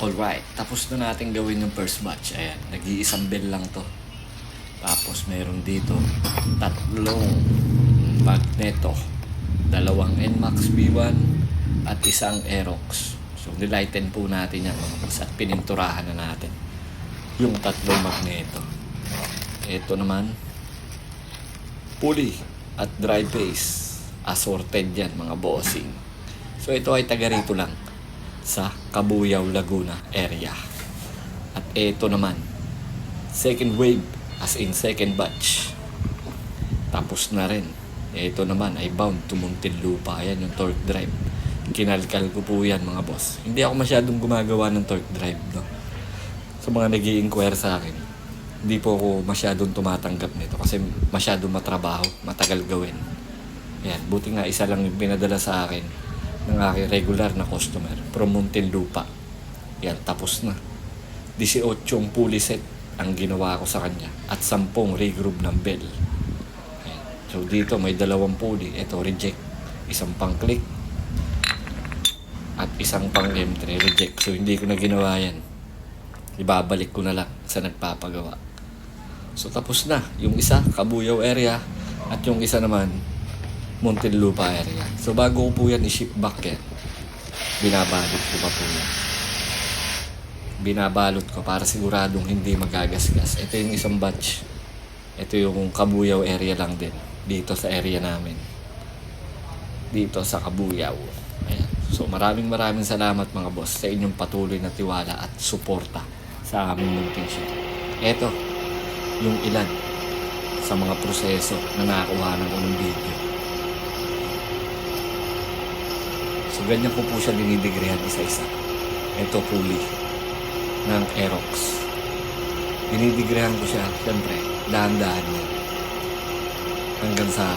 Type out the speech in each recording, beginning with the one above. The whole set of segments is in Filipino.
Alright, tapos na natin gawin yung first batch. Ayan, nag-iisang bell lang to. Tapos meron dito tatlong magneto. Dalawang NMAX B1 at isang Aerox. So nilighten po natin yan mga boss at pininturahan na natin yung tatlong magneto. Ito naman, pulley at dry base. Assorted yan mga bossing. So ito ay taga rito lang sa Cabuyao, Laguna area. At ito naman, second wave as in second batch. Tapos na rin. Ito naman ay bound to Muntinlupa. Ayan yung torque drive. Kinalkal ko po yan mga boss. Hindi ako masyadong gumagawa ng torque drive. No? Sa mga nag inquire sa akin, hindi po ako masyadong tumatanggap nito kasi masyadong matrabaho, matagal gawin. Yan, buti nga isa lang yung pinadala sa akin ng aking regular na customer from Muntinlupa. Yan, tapos na. 18 pulley set ang ginawa ko sa kanya at 10 regroove ng bell. Ayan. So dito may dalawang pulley. Ito reject. Isang pang click at isang pang M3 reject. So hindi ko na ginawa yan. Ibabalik ko na lang sa nagpapagawa. So tapos na. Yung isa, Kabuyao area at yung isa naman, Muntinlupa area. So bago ko po yan i-ship back yan, binabalot ko pa po yan. Binabalot ko para siguradong hindi magagasgas. Ito yung isang batch. Ito yung Kabuyao area lang din. Dito sa area namin. Dito sa Kabuyao. Ayan. So maraming maraming salamat mga boss sa inyong patuloy na tiwala at suporta sa aming munting shop. Ito, yung ilan sa mga proseso na nakakuha ko ng video. So ganyan ko po siya dinidigrehan isa-isa. Ito pulley ng Aerox. Dinidigrehan ko siya, siyempre, dahan-dahan yan. Hanggang sa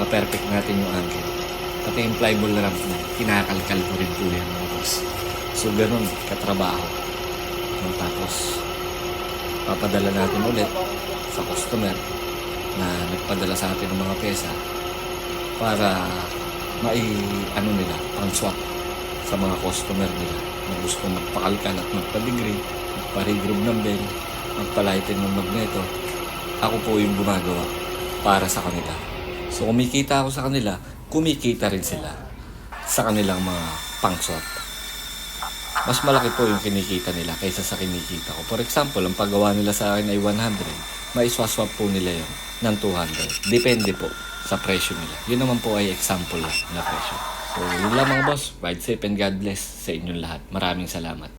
ma-perfect natin yung angle. Pati yung pliable ramp na, kinakalkal ko rin po yan mga boss. So ganun, katrabaho. Yung tapos, papadala natin ulit sa customer na nagpadala sa atin ng mga pesa para mai ano nila pang swap sa mga customer nila na gusto magpakalkal at magpa-degree, magpa-regroove ng bell, magpa-lighten ng magneto. Ako po yung gumagawa para sa kanila. So kumikita ako sa kanila, kumikita rin sila sa kanilang mga pang-swap. Mas malaki po yung kinikita nila kaysa sa kinikita ko. For example, ang paggawa nila sa akin ay 100, may swap po nila yun ng 200. Depende po sa presyo nila. Yun naman po ay example lang na presyo. So, yun lang mga boss. Ride safe and God bless sa inyong lahat. Maraming salamat.